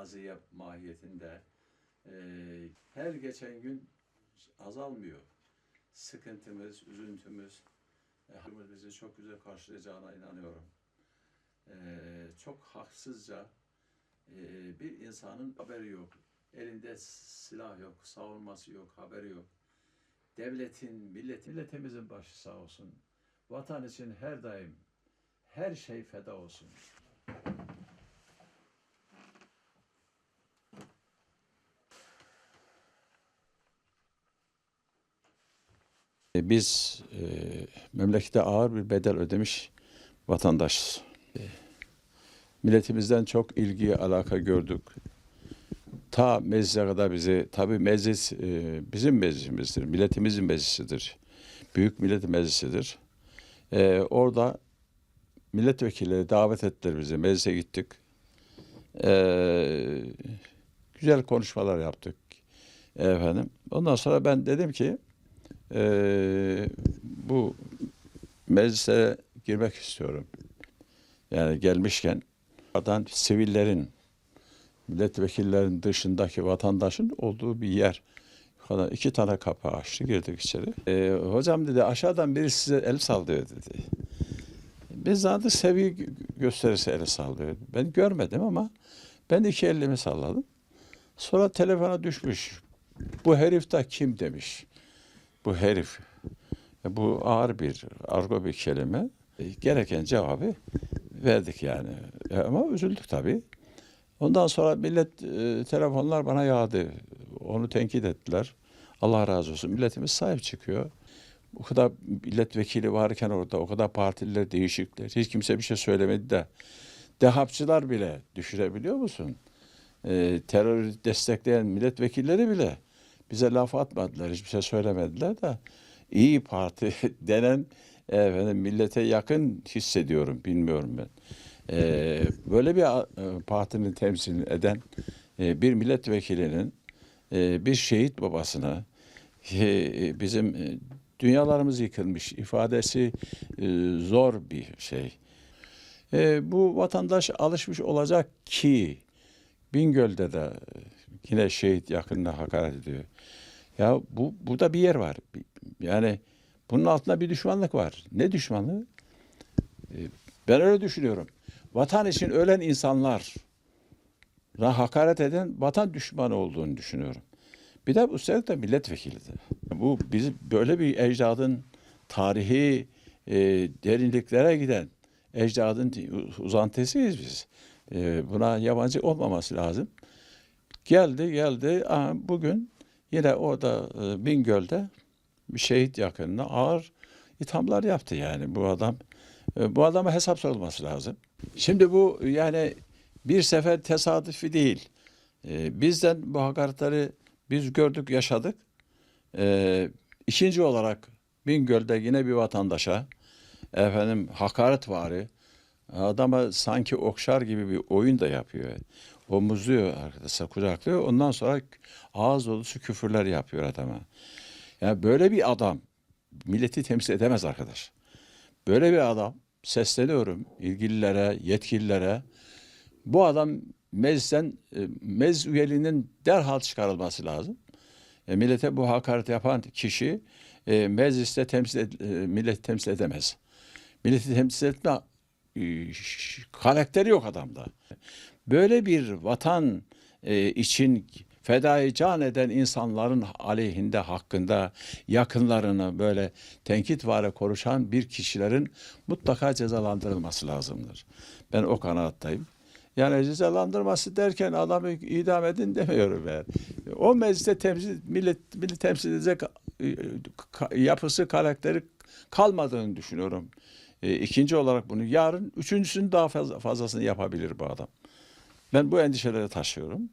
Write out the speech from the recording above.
taziye mahiyetinde e, her geçen gün azalmıyor. Sıkıntımız, üzüntümüz, e, bizi çok güzel karşılayacağına inanıyorum. E, çok haksızca e, bir insanın haberi yok. Elinde silah yok, savunması yok, haberi yok. Devletin, milletin, milletimizin başı sağ olsun. Vatan için her daim her şey feda olsun. Biz e, memlekete ağır bir bedel ödemiş vatandaşız. E, milletimizden çok ilgi, alaka gördük. Ta meclise kadar bizi, tabii meclis e, bizim meclisimizdir, milletimizin meclisidir. Büyük Millet Meclisi'dir. E, orada milletvekilleri davet ettiler bizi, meclise gittik. E, güzel konuşmalar yaptık. Efendim. Ondan sonra ben dedim ki, ee, bu meclise girmek istiyorum. Yani gelmişken adam sivillerin, milletvekillerin dışındaki vatandaşın olduğu bir yer. Kadar iki tane kapı açtı girdik içeri. Ee, hocam dedi aşağıdan biri size el sallıyor dedi. Biz zaten sevgi gösterisi el sallıyor. Ben görmedim ama ben iki elimi salladım. Sonra telefona düşmüş. Bu herif de kim demiş bu herif. E, Bu ağır bir, argo bir kelime. E, Gereken cevabı verdik yani. E, Ama üzüldük tabii. Ondan sonra millet telefonlar bana yağdı. Onu tenkit ettiler. Allah razı olsun. Milletimiz sahip çıkıyor. O kadar milletvekili varken orada o kadar partililer değişikler. Hiç kimse bir şey söylemedi de. Dehapçılar bile düşürebiliyor musun? E, terörü destekleyen milletvekilleri bile bize laf atmadılar, hiçbir şey söylemediler de İyi Parti denen efendim millete yakın hissediyorum, bilmiyorum ben. Ee, böyle bir e, partinin temsil eden e, bir milletvekilinin e, bir şehit babasına bizim dünyalarımız yıkılmış ifadesi zor bir şey. Bu vatandaş alışmış olacak ki Bingöl'de de yine şehit yakınına hakaret ediyor. Ya bu burada bir yer var. Yani bunun altında bir düşmanlık var. Ne düşmanlığı? Ee, Ben öyle düşünüyorum. Vatan için ölen insanlar hakaret eden vatan düşmanı olduğunu düşünüyorum. Bir de üstelik de milletvekilidir. Bu biz böyle bir ecdadın tarihi e, derinliklere giden ecdadın uzantısıyız biz. E, buna yabancı olmaması lazım. Geldi geldi Aha, bugün yine orada e, Bingöl'de bir şehit yakınına ağır ithamlar yaptı yani bu adam. E, bu adama hesap sorulması lazım. Şimdi bu yani bir sefer tesadüfi değil. E, bizden bu hakaretleri biz gördük, yaşadık. E, ikinci olarak Bingöl'de yine bir vatandaşa efendim hakaret varı adama sanki okşar gibi bir oyun da yapıyor. Omuzluyor arkadaşlar, kucaklıyor. Ondan sonra ağız dolusu küfürler yapıyor adama. Yani böyle bir adam milleti temsil edemez arkadaş. Böyle bir adam sesleniyorum ilgililere, yetkililere. Bu adam meclisten, e, meclis üyeliğinin derhal çıkarılması lazım. E, millete bu hakaret yapan kişi e, mecliste temsil e, milleti temsil edemez. Milleti temsil etme karakteri yok adamda. Böyle bir vatan e, için fedai can eden insanların aleyhinde hakkında yakınlarını böyle tenkit var konuşan bir kişilerin mutlaka cezalandırılması lazımdır. Ben o kanaattayım. Yani cezalandırması derken adamı idam edin demiyorum ben. O mecliste temsil, millet, millet temsil edecek e, yapısı, karakteri kalmadığını düşünüyorum. E, ikinci olarak bunu yarın üçüncüsünü daha fazla, fazlasını yapabilir bu adam. Ben bu endişeleri taşıyorum.